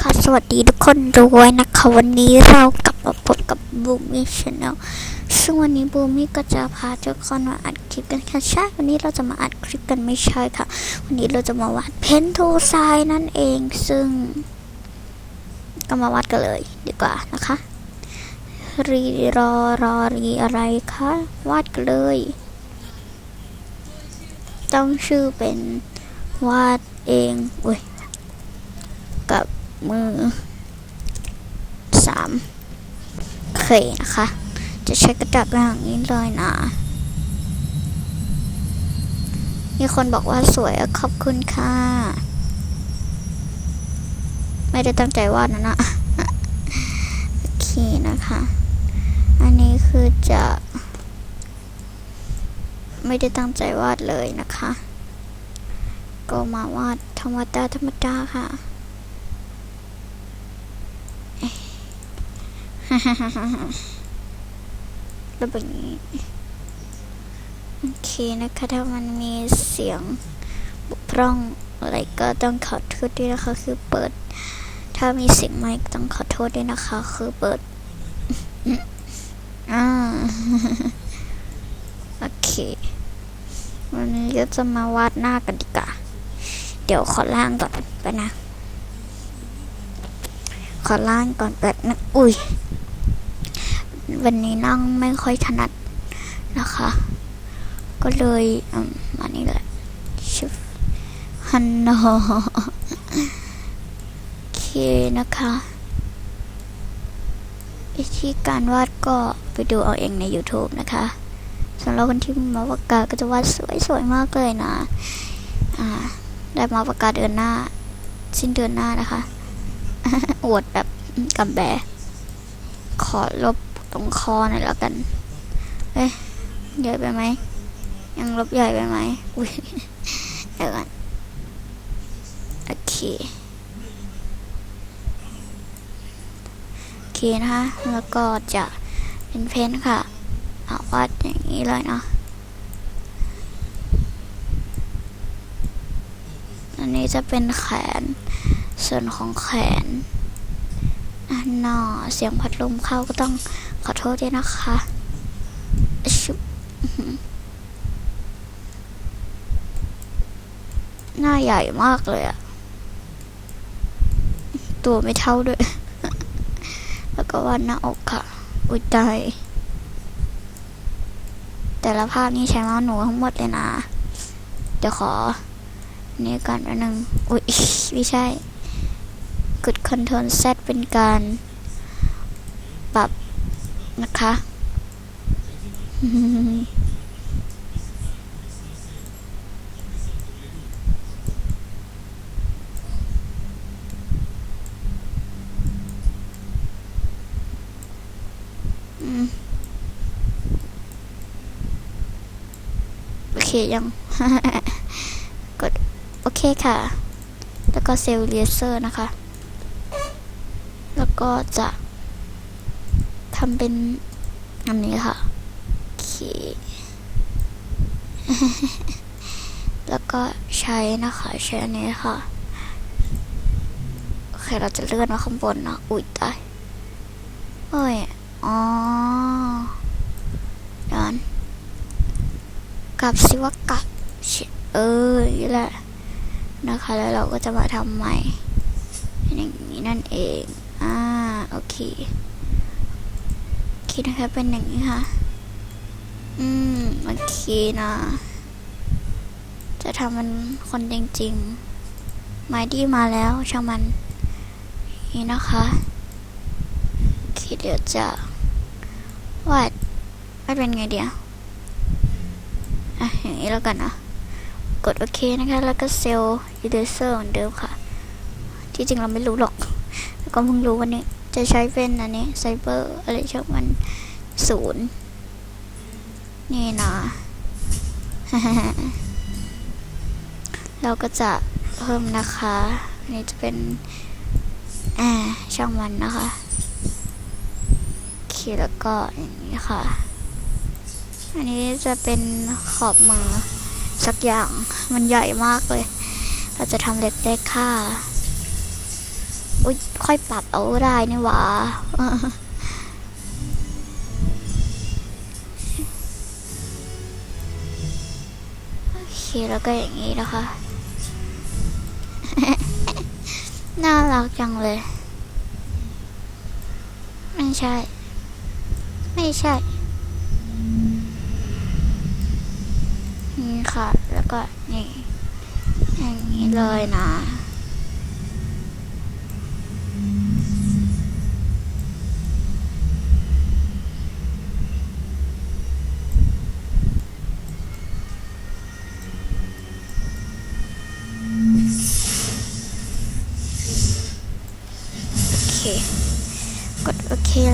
ค่ะสวัสดีทุกคนด้วยนะคะ วันนี้เรากลับมาพบกับบูมี่ชาแนลซึ่งวันนี้บูมี่ก็จะพาทุกคนมาอัดคลิปกันค่ะใช่วันนี้เราจะมาอัดคลิปกันไม่ใช่ค่ะ วันนี้เราจะมาวาดเพนทูไซนั่นเอง ซึ่ง ก็มาวาดกันเลยดีกว่านะคะรีรอรอรีอะไรคะวาดกันเลย ต้องชื่อเป็นวาดเองอุ้ย มือสามเคยนะคะ จะใช้กระดาษแบบนี้เลยนะ มีคนบอกว่าสวยขอบคุณค่ะ ไม่ได้ตั้งใจวาดนะนะโอเคนะคะ อันนี้คือจะ ไม่ได้ตั้งใจวาดเลยนะคะ ก็มาวาดธรรมดาธรรมดาค่ะ แล้วแบบนี้ โอเคนะคะ ถ้ามันมีเสียงบกพร่องอะไรก็ต้องขอโทษด้วยนะคะ คือเปิด ถ้ามีเสียงไมค์ต้องขอโทษด้วยนะคะ คือเปิดอ่าโอเค วันนี้ก็จะมาวาดหน้ากันดีกว่าเดี๋ยวขอล่างก่อนไปนะ ขอล่างก่อนแบบนึงอุ้ย วันนี้นั่งไม่ค่อยถนัดนะคะ ก็เลยอืมมานี่แหละชิฟฮันโนโอเคนะคะวิธีการวาดก็ไปดูเอาเองใน YouTube นะคะสำหรับคนที่มาปากกาก็จะวาดสวยๆมากเลยนะอ่าได้มาปากกาเดือนหน้า สิ้นเดือนหน้านะคะอวดแบบกำแบขอลบ ตรงคอหน่อยแล้วกัน เอ้ยใหญ่ไปไหม ยังลบใหญ่ไปไหม อุ้ยเดี๋ยวกันโอเค โอเคนะคะ แล้วก็จะเป็นเพนท์ค่ะ เอาวาดอย่างนี้เลยเนาะอันนี้จะเป็นแขน ส่วนของแขนอะนอเสียงพัดลมเข้าก็ต้อง ขอโทษด้วยนะคะชุบหน้าใหญ่มากเลยอะตัวไม่เท่าด้วย แล้วก็วาดหน้าอกค่ะ อุ้ยตายแต่ละภาพนี้ใช้เมาส์หนูทั้งหมดเลยนะ เดี๋ยวขอ นี่ก่อนอันหนึ่งอุ้ยไม่ใช่ กด Ctrl Z เป็นการ ปรับ นะคะอืมโอเคยัง กด โอเคค่ะ แล้วก็เซลล์เลเซอร์นะคะ แล้วก็จะ ทำเป็นอันนี้ค่ะโอเคแล้วก็ใช้นะคะใช้อันนี้ค่ะโอเคเราจะเลื่อนมาข้างบนนะอุ้ยตายเอ้ยอ๋อเดยวอนกลับสิว่ากลับเออนี่แหละนะคะ แล้วเราก็จะมาทำใหม่อย่างนี้นั่นเอง อ่า โอเค คิดนะคะเป็นอย่างนี้ค่ะ อืม โอเคนะ จะทำมันคนจริงๆไม้ดีมาแล้วช่างมัน นี่นะคะโอเคเดี๋ยวจะวาดวาดเป็นไงเดียวอะ อย่างนี้แล้วกันนะ กดโอเคนะคะ แล้วก็เซลล์ยูเดเซอร์เหมือนเดิมค่ะ ที่จริงเราไม่รู้หรอก แล้วก็เพิ่งรู้วันนี้ จะใช้เป็นอันนี้ไซเบอร์อะไรช่างมันศูนย์นี่นะเราก็จะเพิ่มนะคะ อันนี้จะเป็นอ่าช่างมันนะคะโอเคแล้วก็อย่างนี้ค่ะ อันนี้จะเป็นขอบมือสักอย่างมันใหญ่มากเลย เราจะทำเล็กๆค่ะ อุ้ยค่อยปรับเอาได้นี่หว่าโอเคแล้วก็อย่างนี้นะคะ น่ารักจังเลย ไม่ใช่ ไม่ใช่นี่ค่ะ แล้วก็นี่อย่างนี้เลยนะ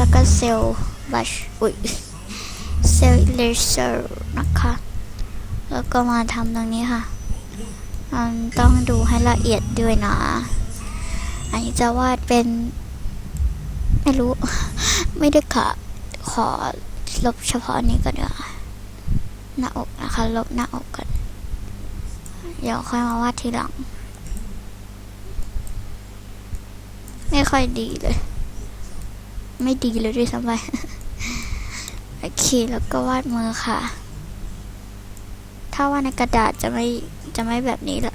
แล้วก็เซลล์บัชอุ้ยเซลล์เลเซอร์นะคะ แล้วก็มาทำตรงนี้ค่ะมันต้องดูให้ละเอียดด้วยนะ อันนี้จะวาดเป็น ไม่รู้ ไม่ได้ค่ะขอลบเฉพาะนี้ก่อนเดี๋ยวหน้าอกนะคะ ลบหน้าอกก่อนเดี๋ยวค่อยมาวาดทีหลัง ไม่ค่อยดีเลย ไม่ดีเลยด้วยซ้ำไปโอเคแล้วก็วาดมือค่ะ ถ้าวาดในกระดาษจะไม่จะไม่แบบนี้ละ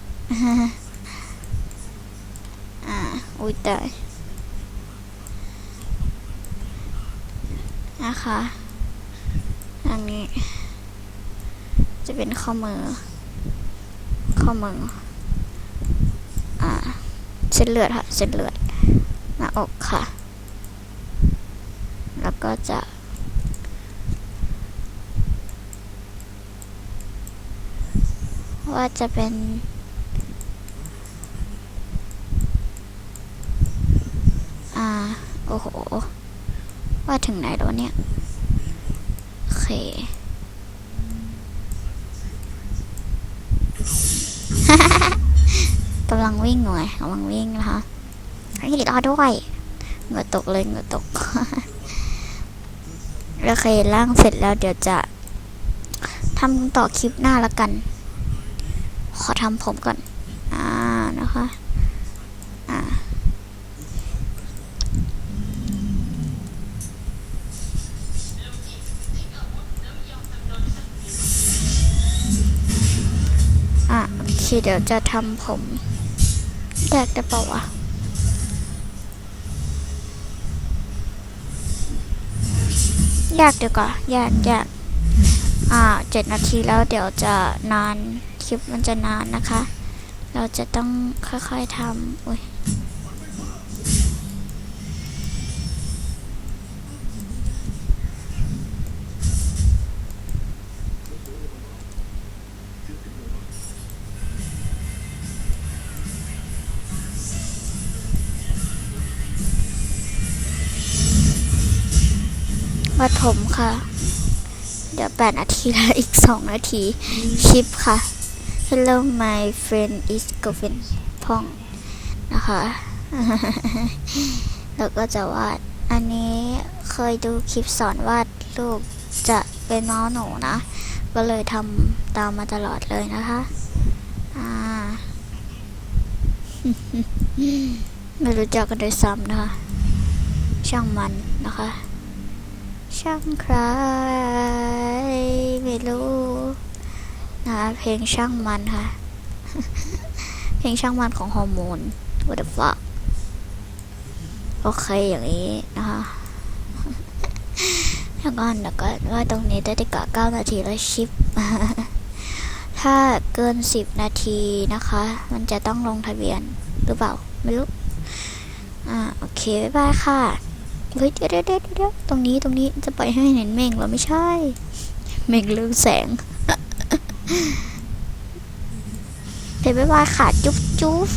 อ่าอุ้ยตายนะคะ อันนี้จะเป็นข้อมือ ข้อมือ อ่า เส้นเลือดค่ะ เส้นเลือดหน้าอกค่ะ ก็จะว่าจะเป็น อ่า โอ้โห ว่าถึงไหนแล้วเนี่ย โอเค กำลังวิ่งหน่อยกำลังวิ่งนะคะให้รอด้วย เหงื่อตกเลยเหงื่อตก โอเคล่างเสร็จแล้วเดี๋ยวจะทำต่อคลิปหน้าละกัน ขอทำผมก่อน อ่านะคะอ่าอะโอเคเดี๋ยวจะทำผมแยกได้เปล่าวะ แยกดีกว่าแยกแยกอ่าเจ็ดนาทีแล้วเดี๋ยวจะนาน คลิปมันจะนานนะคะ เราจะต้องค่อยๆทำอุ้ย วัดผมค่ะ เดี๋ยวแปดนาทีแล้วอีกสองนาที ชิปค่ะ Hello my friend is Govin พองนะคะ แล้วก็จะวาด อันนี้เคยดูคลิปสอนวาดรูปจะเป็นน้องหนูนะ ก็เลยทำตามมาตลอดเลยนะคะอ่าไม่รู้จักกันด้วยซ้ำนะคะ ช่างมันนะคะ ช่างใคร ไม่รู้นะคะเพลงช่างมันค่ะ เพลงช่างมันของฮอร์โมน what the fuck โอเคอย่างนี้นะคะแล้วก็แล้วก็ว่าตรงนี้ได้ติกะ9นาทีแล้วชิป ถ้าเกิน 10 นาทีนะคะ มันจะต้องลงทะเบียนหรือเปล่า ไม่รู้ อ่า โอเค บ๊ายบายค่ะ เฮ้ยเดี๋ยวเดี๋ยวเดี๋ยวเดี๋ยวตรงนี้ตรงนี้จะปล่อยให้เห็นเมงเหรอไม่ใช่ เมงเรืองแสงเดี๋ยวบ๊ายบายค่ะจุ๊บจุ๊บ